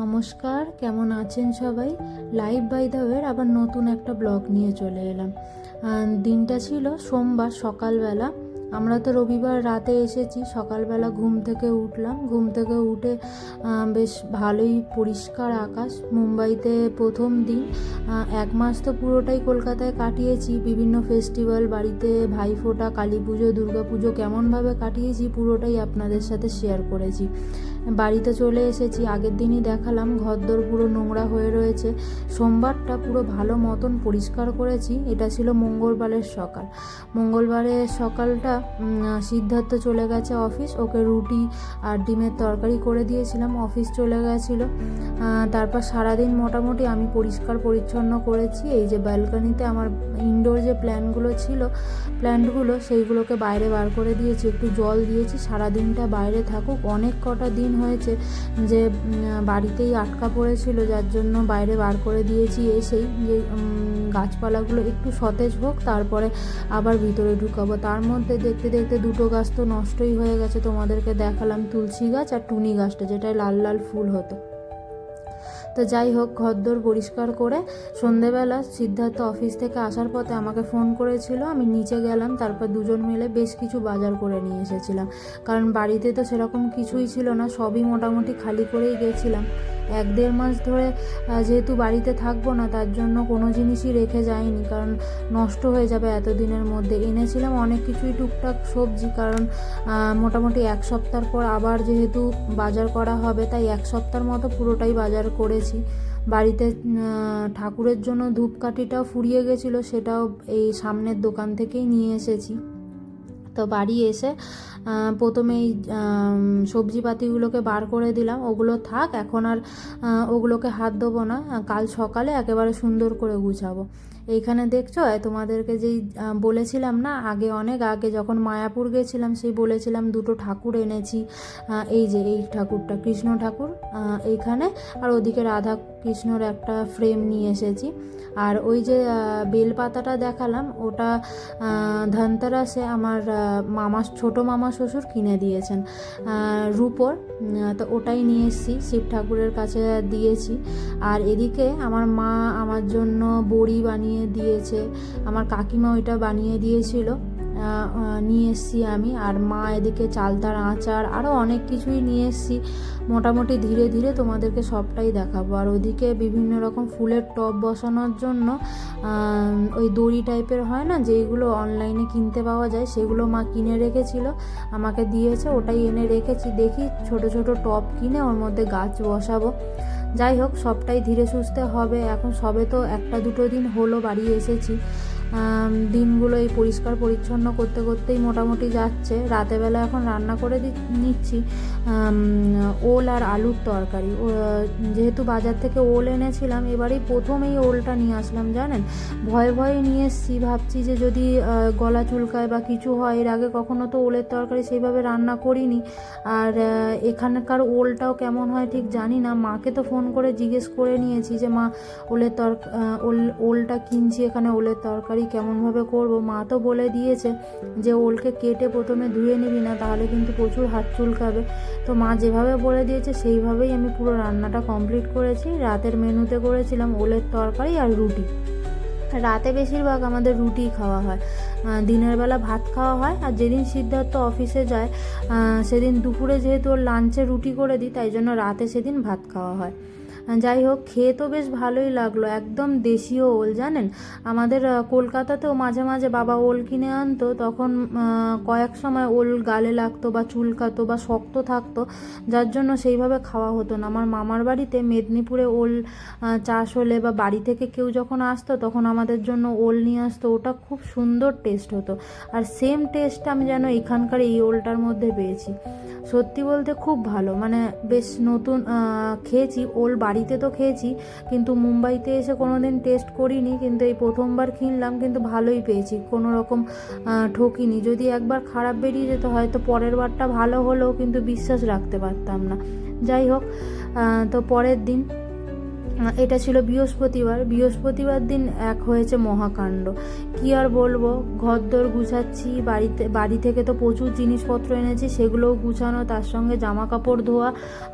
নমস্কার, কেমন আছেন সবাই? লাইভ বাই ওয়ের আবার নতুন একটা ব্লগ নিয়ে চলে এলাম। দিনটা ছিল সোমবার সকালবেলা। আমরা তো রবিবার রাতে এসেছি, সকালবেলা ঘুম থেকে উঠলাম। ঘুম থেকে উঠে বেশ ভালোই পরিষ্কার আকাশ। মুম্বাইতে প্রথম দিন। এক মাস তো পুরোটাই কলকাতায় কাটিয়েছি। বিভিন্ন ফেস্টিভ্যাল বাড়িতে ভাইফোঁটা কালী পুজো, দুর্গা পুজো কেমনভাবে কাটিয়েছি পুরোটাই আপনাদের সাথে শেয়ার করেছি। বাড়িতে চলে এসেছি। আগের দিনই দেখালাম, ঘরদোর পুরো নোংরা হয়ে রয়েছে। সোমবারটা পুরো ভালো মতন পরিষ্কার করেছি। এটা ছিল মঙ্গলবারের সকাল। মঙ্গলবারের সকালটা সিদ্ধার্থ চলে গেছে অফিস। ওকে রুটি আর ডিমের তরকারি করে দিয়েছিলাম। অফিস চলে গেছিল। তারপর সারাদিন মোটামুটি আমি পরিষ্কার পরিচ্ছন্ন করেছি। এই যে ব্যালকনিতে আমার ইনডোর যে প্ল্যানগুলো ছিল প্ল্যান্টগুলো সেইগুলোকে বাইরে বার করে দিয়েছি। একটু জল দিয়েছি। সারাদিনটা বাইরে থাকুক। অনেক কটা দিন হয়েছে যে বাড়িতেই আটকা পড়েছিল, যার জন্য বাইরে বার করে দিয়েছি এসেই যে গাছপালাগুলো একটু সতেজ হোক, তারপরে আবার ভিতরে ঢুকাবো। তার মধ্যে দেখতে দেখতে দুটো গাছ তো নষ্টই হয়ে গেছে, তোমাদেরকে দেখালাম তুলসী গাছ আর টুনি গাছটা, যেটায় লাল লাল ফুল হতো। তো যাই হোক, ঘরদোর পরিষ্কার করে সন্ধেবেলা সিদ্ধার্থ অফিস থেকে আসার পথে আমাকে ফোন করেছিল। আমি নিচে গেলাম, তারপর দুজন মিলে বেশ কিছু বাজার করে নিয়ে এসেছিলাম। কারণ বাড়িতে তো সেরকম কিছুই ছিল না, সবই মোটামুটি খালি করেই গেছিলাম। এক দেড় মাস ধরে যেহেতু বাড়িতে থাকব না, তার জন্য কোনো জিনিসই রেখে যাইনি। কারণ নষ্ট হয়ে যাবে এতদিনের মধ্যে। এনেছিলাম অনেক কিছুই টুকটাক সবজি, কারণ মোটামুটি এক সপ্তাহ পর আবার যেহেতু বাজার করা হবে, তাই এক সপ্তাহের মতো পুরোটাই বাজার করেছি। বাড়িতে ঠাকুরের জন্য ধূপকাঠিটাও ফুরিয়ে গেছিল, সেটাও এই সামনের দোকান থেকেই নিয়ে এসেছি। তো বাড়ি এসে প্রথমে এই সবজিপাতিগুলোকে বার করে দিলাম। ওগুলো থাক, এখন আর ওগুলোকে হাত দেবো না। কাল সকালে একেবারে সুন্দর করে গুছাবো। এইখানে দেখছ? তোমাদেরকে যেই বলেছিলাম না, আগে অনেক আগে যখন মায়াপুর গেছিলাম, সেই বলেছিলাম দুটো ঠাকুর এনেছি। এই যে, এই ঠাকুরটা, কৃষ্ণ ঠাকুর এইখানে। আর ওদিকে রাধা কৃষ্ণর একটা ফ্রেম নিয়ে এসেছি। আর ওই যে বেলপাতাটা দেখালাম, ওটা ধনতেরাসে আমার মামা, ছোটো মামা শ্বশুর কিনে দিয়েছেন। রূপোর তো ওটাই নিয়ে এসেছি, শিব ঠাকুরের কাছে দিয়েছি। আর এদিকে আমার মা আমার জন্য বড়ি বানিয়ে দিয়েছে। আমার কাকিমা ওইটা বানিয়ে দিয়েছিল। নিয়ে এসেছি আমি। আর মা এদিকে চালতার আচার আরও অনেক কিছুই নিয়ে এসেছি। মোটামুটি ধীরে ধীরে তোমাদেরকে সবটাই দেখাবো। আর ওদিকে বিভিন্ন রকম ফুলের টব বসানোর জন্য ওই দড়ি টাইপের হয় না, যেইগুলো অনলাইনে কিনতে পাওয়া যায়, সেগুলো মা কিনে রেখেছিল। আমাকে দিয়েছে, ওটাই এনে রেখেছি। দেখি ছোট ছোট টব কিনে ওর মধ্যে গাছ বসাবো। যাই হোক, সবটাই ধীরে সুস্থে হবে। এখন সবে তো একটা দুটো দিন হলো বাড়ি এসেছি। দিনগুলো এই পরিষ্কার পরিচ্ছন্ন করতে করতেই মোটামুটি যাচ্ছে। রাতেবেলা এখন রান্না করে নিচ্ছি ওল আর আলুর তরকারি। যেহেতু বাজার থেকে ওল এনেছিলাম, এবারেই প্রথম এই ওলটা নিয়ে আসলাম, জানেন? ভয়ে ভয়ে নিয়ে এসছি, ভাবছি যে যদি গলা চুলকায় বা কিছু হয়, এর আগে কখনো তো ওলের তরকারি সেইভাবে রান্না করিনি। আর এখানকার ওলটাও কেমন হয় ঠিক জানি না। মাকে তো ফোন করে জিজ্ঞেস করে নিয়েছি যে, মা, ওলের তর ওল, ওলটা কিনছি, এখানে ওলের তরকারি কেমনভাবে করব? মা তো বলে দিয়েছে যে, ওলকে কেটে প্রথমে ধুয়ে নিবি না, তাহলে কিন্তু প্রচুর হাত চুলকাবে। তো মা যেভাবে বলে দিয়েছে, সেইভাবেই আমি পুরো রান্নাটা কমপ্লিট করেছি। রাতের মেনুতে করেছিলাম ওলের তরকারি আর রুটি। রাতে বেশিরভাগ আমাদের রুটি খাওয়া হয়। দিনের বেলা ভাত খাওয়া হয় আর যেদিন সিদ্ধার্থ অফিসে যায় সেদিন দুপুরে যেহেতু ওর লাঞ্চে রুটি করে দিই, তাই জন্য রাতে সেদিন ভাত খাওয়া হয়। যাই হোক খেয়ে তো বেশ ভালোই লাগল। একদম দেশীয় ওল, জানেন? আমাদের কলকাতাতেও মাঝে মাঝে বাবা ওল কিনে আনতো, তখন কয়েক সময় ওল গালে লাগতো বা চুলকাতো বা শক্ত থাকতো, যার জন্য সেইভাবে খাওয়া হতো না। আমার মামার বাড়িতে মেদিনীপুরে ওল চাষ হলে বা বাড়ি থেকে কেউ যখন আসতো, তখন আমাদের জন্য ওল নিয়ে আসতো। ওটা খুব সুন্দর টেস্ট হতো। আর সেম টেস্ট আমি যেন এখানকার এই ওলটার মধ্যে পেয়েছি। সত্যি বলতে খুব ভালো। মানে বেশ নতুন খেয়েছি, ওল বাড়িতে তো খেয়েছি, কিন্তু মুম্বাইতে এসে কোনো দিন টেস্ট করিনি, কিন্তু এই প্রথমবার কিনলাম, কিন্তু ভালোই পেয়েছি কোনো রকম ঠকিনি। যদি একবার খারাপ বেরিয়ে যেত, হয়তো পরের বারটা ভালো হলেও কিন্তু বিশ্বাস রাখতে পারতাম না। যাই হোক তো পরের দিন এটা ছিল বৃহস্পতিবার। বৃহস্পতিবার দিন এক হয়েছে মহাকাণ্ড। কি আর বলব? ঘরদোর গুছাচ্ছি, বাড়িতে বাড়ি থেকে তো প্রচুর জিনিসপত্র এনেছি, সেগুলোও গুছানো, তার সঙ্গে জামা কাপড় ধোয়া,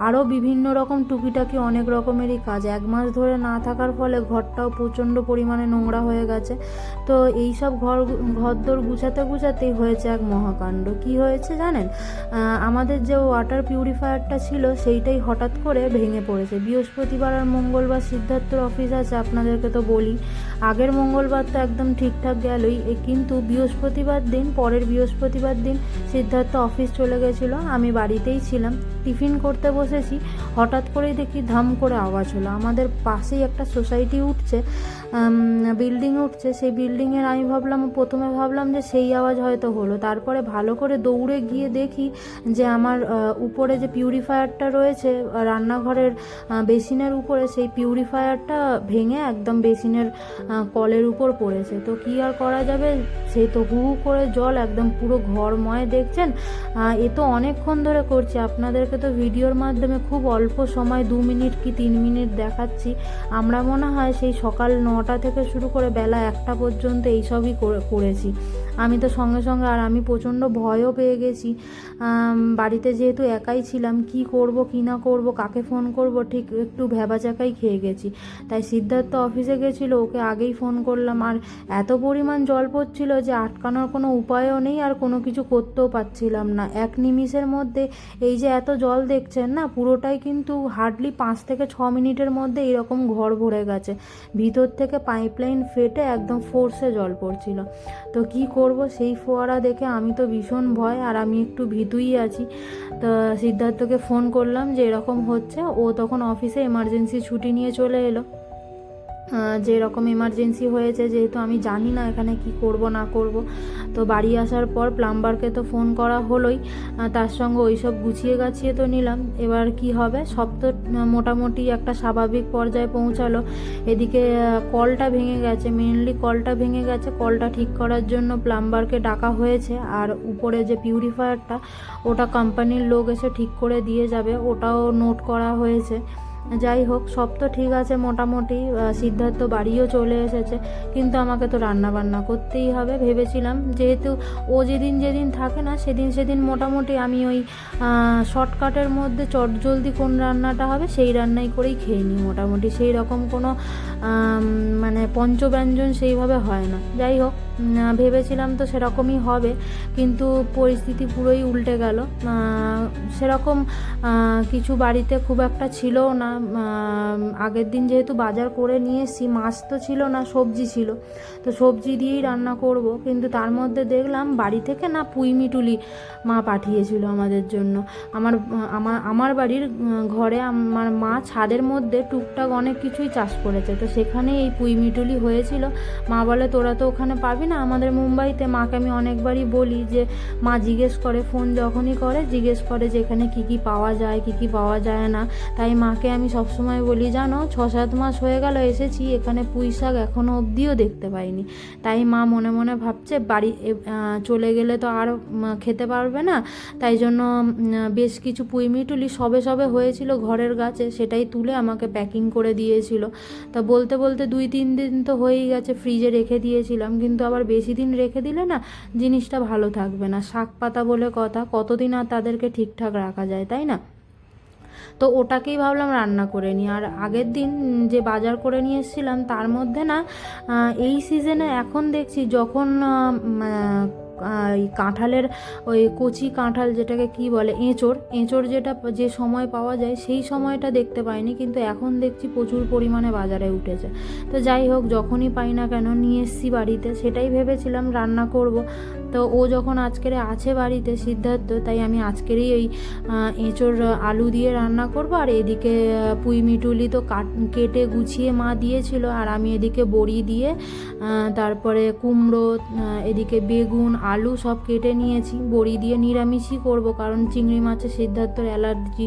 আরও বিভিন্ন রকম টুকিটাকি অনেক রকমেরই কাজ। এক মাস ধরে না থাকার ফলে ঘরটাও প্রচণ্ড পরিমাণে নোংরা হয়ে গেছে। তো এই সব ঘর ঘরদোর গুছাতে গুছাতেই হয়েছে এক মহাকাণ্ড। কি হয়েছে জানেন? আমাদের যে ওয়াটার পিউরিফায়ারটা ছিল, সেইটাই হঠাৎ করে ভেঙে পড়েছে। বৃহস্পতিবার আর মঙ্গলবার সিদ্ধার্থর অফিস আছে, আপনাদেরকে তো বলি। আগের মঙ্গলবার তো একদম ঠিকঠাক গেলই কিন্তু বৃহস্পতিবার দিন, পরের বৃহস্পতিবার দিন সিদ্ধার্থ অফিস চলে গেছিল, আমি বাড়িতেই ছিলাম। টিফিন করতে বসেছি, হঠাৎ করেই দেখি ধাম করে আওয়াজ হলো। আমাদের পাশেই একটা সোসাইটি উঠছে বিল্ডিং উঠছে, সেই বিল্ডিংয়ের আমি ভাবলাম, প্রথমে ভাবলাম যে সেই আওয়াজ হয়তো হলো। তারপরে ভালো করে দৌড়ে গিয়ে দেখি যে আমার উপরে যে পিউরিফায়ারটা রয়েছে, রান্নাঘরের বেসিনের উপরে, সেই পিউরিফায়ারটা ভেঙে একদম বেসিনের কলের উপর পড়েছে। তো কি আর করা যাবে? সেই তো হু হু করে জল একদম পুরো ঘরময় দেখছেন? এ তো অনেকক্ষণ ধরে করছি। আপনাদেরকে তো ভিডিওর মাধ্যমে খুব অল্প সময়, দু মিনিট কি তিন মিনিট দেখাচ্ছি। আমরা মনে হয় সেই সকাল নটা থেকে শুরু করে বেলা একটা পর্যন্ত এইসবই করে- করেছি। আমি তো সঙ্গে সঙ্গে, আর আমি প্রচণ্ড ভয়ও পেয়ে গেছি। বাড়িতে যেহেতু একাই ছিলাম, কি করব, কি না করব, কাকে ফোন করব, ঠিক একটু ভেবাচাকাই খেয়ে গেছি। তাই সিদ্ধার্থ অফিসে গেছিল, ওকে আগেই ফোন করলাম। আর এত পরিমাণ জল পড়ছিল যে আটকানোর কোনো উপায়ও নেই, আর কোনো কিছু করতেও পারছিলাম না। এক নিমিষের মধ্যে এই যে এত জল দেখছেন না, পুরোটাই কিন্তু হার্ডলি পাঁচ থেকে ছ মিনিটের মধ্যে এরকম ঘর ভরে গেছে। ভিতর থেকে পাইপলাইন ফেটে একদম ফোর্সে জল পড়ছিল। তো কি করব? সেই ফোয়ারা দেখে আমি তো ভীষণ ভয় আর আমি একটু ভীতুই আছি। তো সিদ্ধার্থকে ফোন করলাম যে এরকম হচ্ছে। ও তখন অফিসে এমার্জেন্সি ছুটি নিয়ে চলে এলো। যে এরকম এমার্জেন্সি হয়েছে, যেহেতু আমি জানি না এখানে কি করব, না করব। তো বাড়ি আসার পর প্লাম্বারকে তো ফোন করা হলোই। তার সঙ্গে ওই সব গুছিয়ে গাছিয়ে তো নিলাম। এবার কি হবে? সব তো মোটামুটি একটা স্বাভাবিক পর্যায়ে পৌঁছালো। এদিকে কলটা ভেঙে গেছে মেনলি কলটা ভেঙে গেছে। কলটা ঠিক করার জন্য প্লাম্বারকে ডাকা হয়েছে। আর উপরে যে পিউরিফায়ারটা ওটা কোম্পানির লোক এসে ঠিক করে দিয়ে যাবে। ওটাও নোট করা হয়েছে। যাই হোক, সব তো ঠিক আছে মোটামুটি সিদ্ধার্থ বাড়িও চলে এসেছে, কিন্তু আমাকে তো রান্না বান্না করতেই হবে ভেবেছিলাম। যেহেতু ও যেদিন যেদিন থাকে না, সেদিন সেদিন মোটামুটি আমি ওই শর্টকাটের মধ্যে চটজলদি কোন রান্নাটা হবে, সেই রান্নাই করেই খেয়ে নিই মোটামুটি। সেই রকম কোনো মানে পঞ্চব্যঞ্জন সেইভাবে হয় না। যাই হোক ভেবেছিলাম তো সেরকমই হবে, কিন্তু পরিস্থিতি পুরোই উল্টে গেল। সেরকম কিছু বাড়িতে খুব একটা ছিলও না আগের দিন যেহেতু বাজার করে নিয়ে এসেছি, মাছ তো ছিল না, সবজি ছিল, তো সবজি দিয়েই রান্না করব। কিন্তু তার মধ্যে দেখলাম বাড়ি থেকে না পুঁই মিটুলি মা পাঠিয়েছিল আমাদের জন্য। আমার আমার আমার বাড়ির ঘরে আমার মা ছাদের মধ্যে টুকটাক অনেক কিছুই চাষ করেছে। তো সেখানে এই পুঁই মিটুলি হয়েছিল। মা বলে, তোরা তো ওখানে পাবি না আমাদের মুম্বাইতে? মাকে আমি অনেকবারই বলি যে, মা জিজ্ঞেস করে, ফোন যখনই করে জিজ্ঞেস করে যে এখানে কী কী পাওয়া যায়, কী কী পাওয়া যায় না? তাই মাকে আমি সবসময় বলি, জানো ছ সাত মাস হয়ে গেল, এসেছি। এখানে পুঁই শাক এখনও অবধিও দেখতে পাইনি। তাই মা মনে মনে ভাবছে, বাড়ি চলে গেলে তো আর খেতে পারবে না। তাই জন্য বেশ কিছু পুঁই মিটুলি সবে সবে হয়েছিল ঘরের গাছে। সেটাই তুলে আমাকে প্যাকিং করে দিয়েছিল। তা বলতে বলতে দুই তিন দিন তো হয়েই গেছে, ফ্রিজে রেখে দিয়েছিলাম। কিন্তু আবার বেশি দিন রেখে দিলে না, জিনিসটা ভালো থাকবে না। শাক পাতা বলে কথা, কতদিন আর তাদেরকে ঠিকঠাক রাখা যায়, তাই না? তো ওটাকেই ভাবলাম রান্না করে নিই। আর আগের দিন যে বাজার করে নিয়ে এসেছিলাম, তার মধ্যে না এই সিজনে এখন দেখছি যখন এই কাঁঠালের, ওই কচি কাঁঠাল যেটাকে কি বলে, এঁচড় এঁচড় যেটা যে সময় পাওয়া যায়, সেই সময়টা দেখতে পাইনি, কিন্তু এখন দেখছি প্রচুর পরিমাণে বাজারে উঠেছে। তো যাই হোক, যখনই পাই না কেন, নিয়ে এসছি বাড়িতে, সেটাই ভেবেছিলাম রান্না করব। তো ও যখন আজকের আছে বাড়িতে সিদ্ধার্থ, তাই আমি আজকেরই ওই এঁচোড় আলু দিয়ে রান্না করব। আর এদিকে পুঁই মিটুলি তো কাট, কেটে গুছিয়ে মা দিয়েছিল। আর আমি এদিকে বড়ি দিয়ে তারপরে কুমড়ো এদিকে বেগুন, আলু সব কেটে নিয়েছি। বড়ি দিয়ে নিরামিষই করব, কারণ চিংড়ি মাছের সিদ্ধার্থর অ্যালার্জি।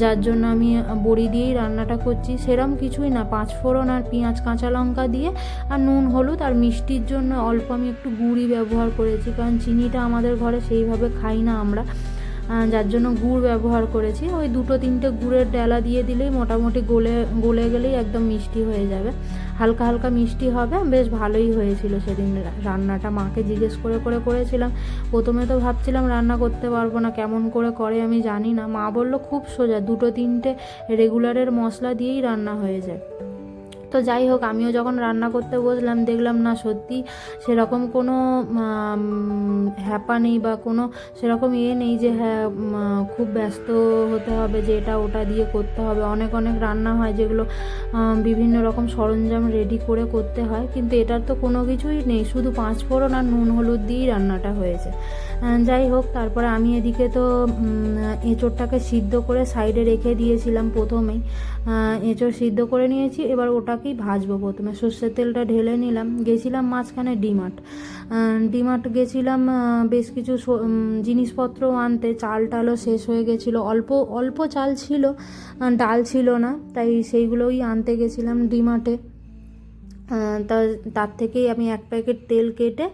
যার জন্য আমি বড়ি দিয়েই রান্নাটা করছি। সেরম কিছুই না, পাঁচ ফোড়ন আর পেঁয়াজ, কাঁচা লঙ্কা দিয়ে, আর নুন, হলুদ আর মিষ্টির জন্য অল্প আমি একটু গুঁড়ি ব্যবহার করেছি। কারণ চিনিটা আমাদের ঘরে সেইভাবে খাই না আমরা। যার জন্য গুড় ব্যবহার করেছি। ওই দুটো তিনটে গুড়ের ডেলা দিয়ে দিলেই মোটামুটি গলে গলে গেলেই একদম মিষ্টি হয়ে যাবে। হালকা হালকা মিষ্টি হবে, বেশ ভালোই হয়েছিল সেদিন রান্নাটা। মাকে জিজ্ঞেস করে করে, করেছিলাম, প্রথমে তো ভাবছিলাম রান্না করতে পারব না, কেমন করে করে আমি জানি না। মা বলল, খুব সোজা, দুটো তিনটে রেগুলারের মশলা দিয়েই রান্না হয়ে যায়। তো যাই হোক, আমিও যখন রান্না করতে বসলাম, দেখলাম না সত্যি সেরকম কোনো হ্যাপা নেই বা কোনো সেরকম ইয়ে নেই যে হ্যাঁ খুব ব্যস্ত হতে হবে, যে এটা ওটা দিয়ে করতে হবে। অনেক অনেক রান্না হয় যেগুলো বিভিন্ন রকম সরঞ্জাম রেডি করে করতে হয়, কিন্তু এটার তো কোনো কিছুই নেই। শুধু পাঁচ ফোড়ন আর নুন হলুদ দিয়েই রান্নাটা হয়েছে। যাই হোক, তারপরে আমি এদিকে তো এঁচোড়টাকে সিদ্ধ করে সাইডে রেখে দিয়েছিলাম প্রথমেই। এঁচোড় সিদ্ধ করে নিয়েছি, এবার ওটাকেই ভাজবো প্রথমে। সর্ষের তেলটা ঢেলে নিলাম, গেছিলাম মাঝখানে ডিমার্ট। ডিমার্ট গেছিলাম বেশ কিছু জিনিসপত্র আনতে। চাল টালও শেষ হয়ে গেছিল। অল্প অল্প চাল ছিল ডাল ছিল না, তাই সেইগুলোই আনতে গেছিলাম ডিমার্টে। তার থেকেই আমি এক প্যাকেট তেল কেটে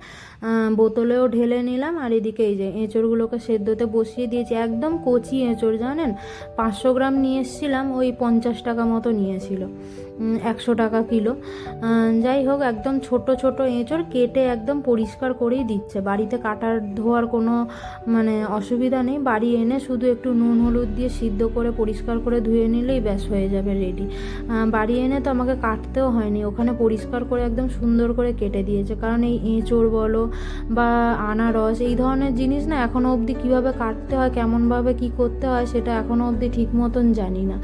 বোতলেও ঢেলে নিলাম আর এদিকে এই যে এঁচড়গুলোকে সেদ্ধতে বসিয়ে দিয়েছি, একদম কচি এঁচড়, জানেন? পাঁচশো গ্রাম নিয়ে এসেছিলাম, ওই পঞ্চাশ টাকা মতো নিয়েছিল একশো টাকা কিলো। যাই হোক, একদম ছোট ছোট এঁচড় কেটে একদম পরিষ্কার করেই দিচ্ছে। বাড়িতে কাটার, ধোয়ার কোনো মানে অসুবিধা নেই। বাড়ি এনে শুধু একটু নুন, হলুদ দিয়ে সিদ্ধ করে, পরিষ্কার করে ধুয়ে নিলেই ব্যাস, হয়ে যাবে রেডি বাড়ি এনে তো আমাকে কাটতেও হয়নি, ওখানে পরিষ্কার করে একদম সুন্দর করে কেটে দিয়েছে। কারণ এই এঁচড় বলো বা আনারস, এই ধরনের জিনিস না এখনও অবধি কীভাবে কাটতে হয়, কেমনভাবে কি করতে হয় সেটা এখনও অবধি ঠিক মতন জানি না।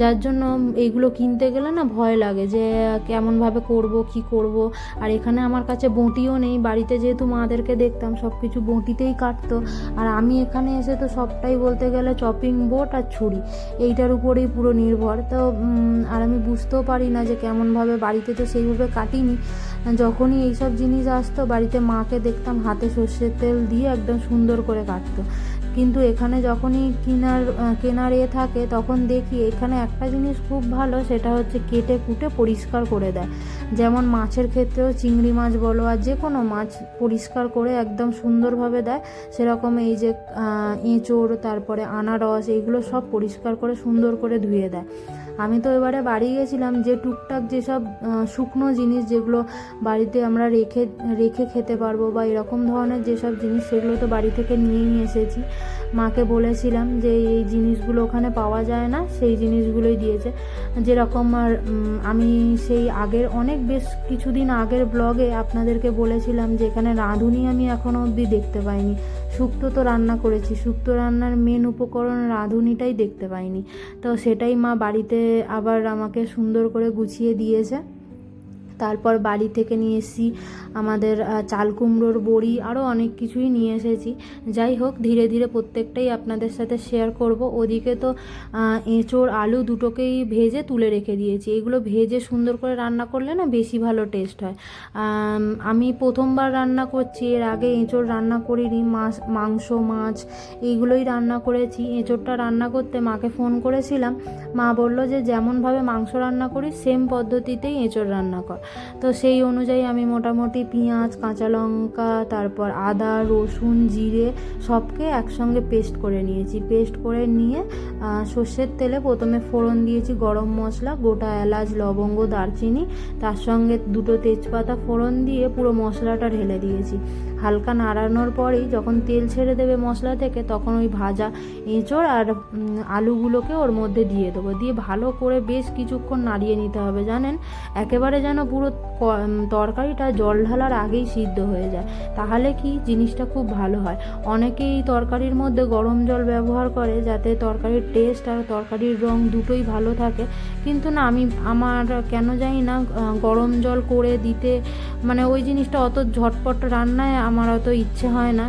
যার জন্য এইগুলো কিনতে গেলে না ভয় লাগে যে, কেমনভাবে করব, কি করব। আর এখানে আমার কাছে বঁটিও নেই, বাড়িতে যেহেতু মাদেরকে দেখতাম সব কিছু বঁটিতেই কাটতো। আর আমি এখানে এসে তো সবটাই বলতে গেলে চপিং বোর্ড আর ছুরি, এইটার উপরেই পুরো নির্ভর। তো আর আমি বুঝতেও পারি না যে কেমনভাবে বাড়িতে তো সেইভাবে কাটিনি। যখনই এইসব জিনিস আসতো, বাড়িতে মাকে দেখতাম হাতে সর্ষের তেল দিয়ে একদম সুন্দর করে কাটতো। কিন্তু এখানে যখনই কেনার কেনার এ থাকে, তখন দেখি এখানে একটা জিনিস খুব ভালো, সেটা হচ্ছে কেটে কুটে পরিষ্কার করে দেয়। যেমন মাছের ক্ষেত্রেও চিংড়ি মাছ বলো আর যে কোনো মাছ পরিষ্কার করে একদম সুন্দরভাবে দেয়। সেরকম এই যে এঁচোড়, তারপরে আনারস, এইগুলো সব পরিষ্কার করে সুন্দর করে ধুয়ে দেয়। আমি তো এবারে বাড়ি গেছিলাম যে টুকটাক যেসব শুকনো জিনিস যেগুলো বাড়িতে আমরা রেখে রেখে খেতে পারব বা এরকম ধরনের যেসব জিনিস সেগুলো তো বাড়ি থেকে নিয়েই এসেছি। মাকে বলেছিলাম যে এই জিনিসগুলো ওখানে পাওয়া যায় না, সেই জিনিসগুলোই দিয়েছে। যেরকম আর আমি সেই আগের, অনেক বেশ কিছুদিন আগের ব্লগে আপনাদেরকে বলেছিলাম যে এখানে রাঁধুনি আমি এখনও অবধি দেখতে পাইনি। শুক্তো তো রান্না করেছি শুক্তো রান্নার মেন উপকরণ রাঁধুনিটাই দেখতে পাইনি। তো সেটাই মা বাড়িতে আবার আমাকে সুন্দর করে গুছিয়ে দিয়েছে। তারপর বাড়ি থেকে নিয়ে এসেছি। আমাদের চাল কুমড়োর বড়ি আরও অনেক কিছুই নিয়ে এসেছি। যাই হোক, ধীরে ধীরে প্রত্যেকটাই আপনাদের সাথে শেয়ার করব। ওদিকে তো এঁচোড়, আলু দুটোকেই ভেজে তুলে রেখে দিয়েছি। এগুলো ভেজে সুন্দর করে রান্না করলে না বেশি ভালো টেস্ট হয়। আমি প্রথমবার রান্না করছি, এর আগে এঁচোড় রান্না করিনি। মাছ, মাংস, মাছ, এইগুলোই রান্না করেছি। এঁচোড়টা রান্না করতে মাকে ফোন করেছিলাম। মা বলল যে, যেমনভাবে মাংস রান্না করি সেম পদ্ধতিতেই এঁচোড় রান্না কর। তো সেই অনুযায়ী আমি মোটামুটি পেঁয়াজ, কাঁচা লঙ্কা, তারপর আদা, রসুন, জিরে সবকে একসঙ্গে পেস্ট করে নিয়েছি। পেস্ট করে নিয়ে সর্ষের তেলে প্রথমে ফোড়ন দিয়েছি গরম মশলা, গোটা এলাচ, লবঙ্গ, দারচিনি, তার সঙ্গে দুটো তেজপাতা ফোড়ন দিয়ে পুরো মশলাটা ঢেলে দিয়েছি। হালকা নাড়ানোর পরেই যখন তেল ছেড়ে দেবে মশলা থেকে, তখন ওই ভাজা এঁচড় আর আলুগুলোকে ওর মধ্যে দিয়ে দেবো। দিয়ে ভালো করে বেশ কিছুক্ষণ নাড়িয়ে নিতে হবে, জানেন? একেবারে যেন পুরো উম, তরকারিটা জল ঢালার আগেই সিদ্ধ হয়ে যায়। তাহলে কি জিনিসটা খুব ভালো হয়? অনেকেই তরকারির মধ্যে গরম জল ব্যবহার করে যাতে তরকারির টেস্ট আর তরকারির রং দুটোই ভালো থাকে। কিন্তু না আমি আমার কেন জানি না গরম জল করে দিতে মানে ওই জিনিসটা অত ঝটপট রান্নায় আমার অত ইচ্ছে হয় না।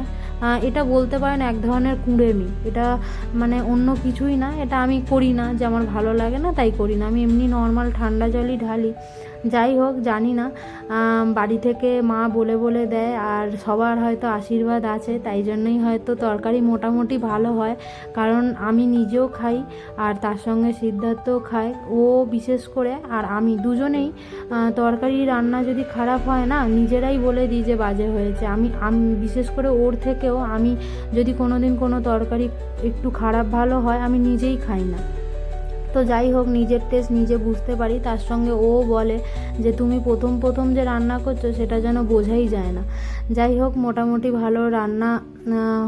এটা বলতে পারেন এক ধরনের কুঁড়েমি। এটা মানে অন্য কিছুই না এটা আমি করি না। যে আমার ভালো লাগে না তাই করি না। আমি এমনি নর্মাল ঠান্ডা জলই ঢালি। যাই হোক, জানি না। বাড়ি থেকে মা বলে বলে দেয়, আর সবার হয়তো আশীর্বাদ আছে, তাই জন্যই হয়তো তরকারি মোটামুটি ভালো হয়। কারণ আমি নিজেও খাই, আর তার সঙ্গে সিদ্ধার্থও খায়, ও বিশেষ করে, আর আমি দুজনেই তরকারি রান্না যদি খারাপ হয় না, নিজেরাই বলে দিই যে বাজে হয়েছে। আমি আমি, বিশেষ করে ওর থেকেও আমি যদি কোনো দিন কোনো তরকারি একটু খারাপ ভালো হয়, আমি নিজেই খাই না। তো যাই হোক, নিজের টেস্ট নিজে বুঝতে পারি। তার সঙ্গে ও বলে যে, তুমি প্রথম প্রথম যে রান্না করছ, সেটা যেন বোঝাই যায় না। যাই হোক, মোটামুটি ভালো রান্না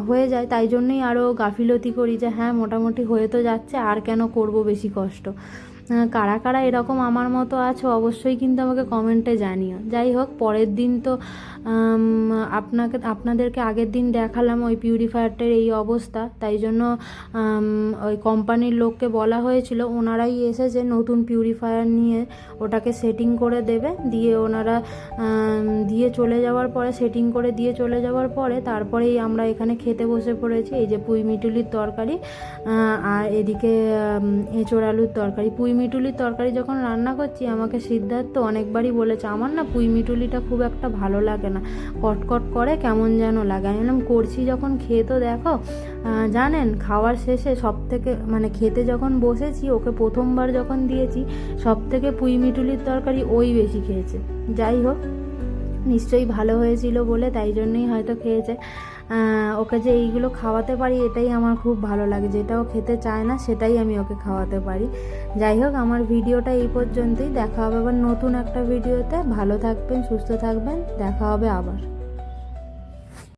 হয়ে যায়। তাই জন্যই আরও গাফিলতি করি যে হ্যাঁ মোটামুটি হয়ে তো যাচ্ছে, আর কেন করব বেশি কষ্ট? কারা কারা এরকম আমার মতো আছো, অবশ্যই কিন্তু আমাকে কমেন্টে জানিও। যাই হোক, পরের দিন তো আপনাকে, আপনাদেরকে আগের দিন দেখালাম ওই পিউরিফায়ারটার এই অবস্থা। তাই জন্য ওই কোম্পানির লোককে বলা হয়েছিল, ওনারাই এসেছে নতুন পিউরিফায়ার নিয়ে, ওটাকে সেটিং করে দেবে। দিয়ে ওনারা দিয়ে চলে যাওয়ার পরে, সেটিং করে দিয়ে চলে যাওয়ার পরে, তারপরেই আমরা এখানে খেতে বসে পড়েছি। এই যে পুঁই মিটুলির তরকারি আর এদিকে এঁচোড় আলুর তরকারি। পুঁই মিটুলির তরকারি যখন রান্না করছি, আমাকে সিদ্ধার্থ অনেকবারই বলেছে, আমার না পুঁই মিটুলিটা খুব একটা ভালো লাগে না। কটকট করে কেমন যেন লাগে। আমি বললাম, করছি যখন, খেয়ে তো দেখো। জানেন, খাওয়ার শেষে সব থেকে মানে খেতে যখন বসেছি, ওকে প্রথমবার যখন দিয়েছি সব থেকে পুঁই মিটুলির তরকারি ওই বেশি খেয়েছে। যাই হোক, নিশ্চয়ই ভালো হয়েছিল বলে তাই জন্যই হয়তো খেয়েছে। ওকে যে এইগুলো খাওয়াতে পারি, এটাই আমার খুব ভালো লাগে। যেটা ও খেতে চায় না, সেটাই আমি ওকে খাওয়াতে পারি। যাই হোক, আমার ভিডিওটা এই পর্যন্তই। দেখা হবে আবার নতুন একটা ভিডিওতে। ভালো থাকবেন, সুস্থ থাকবেন। দেখা হবে আবার।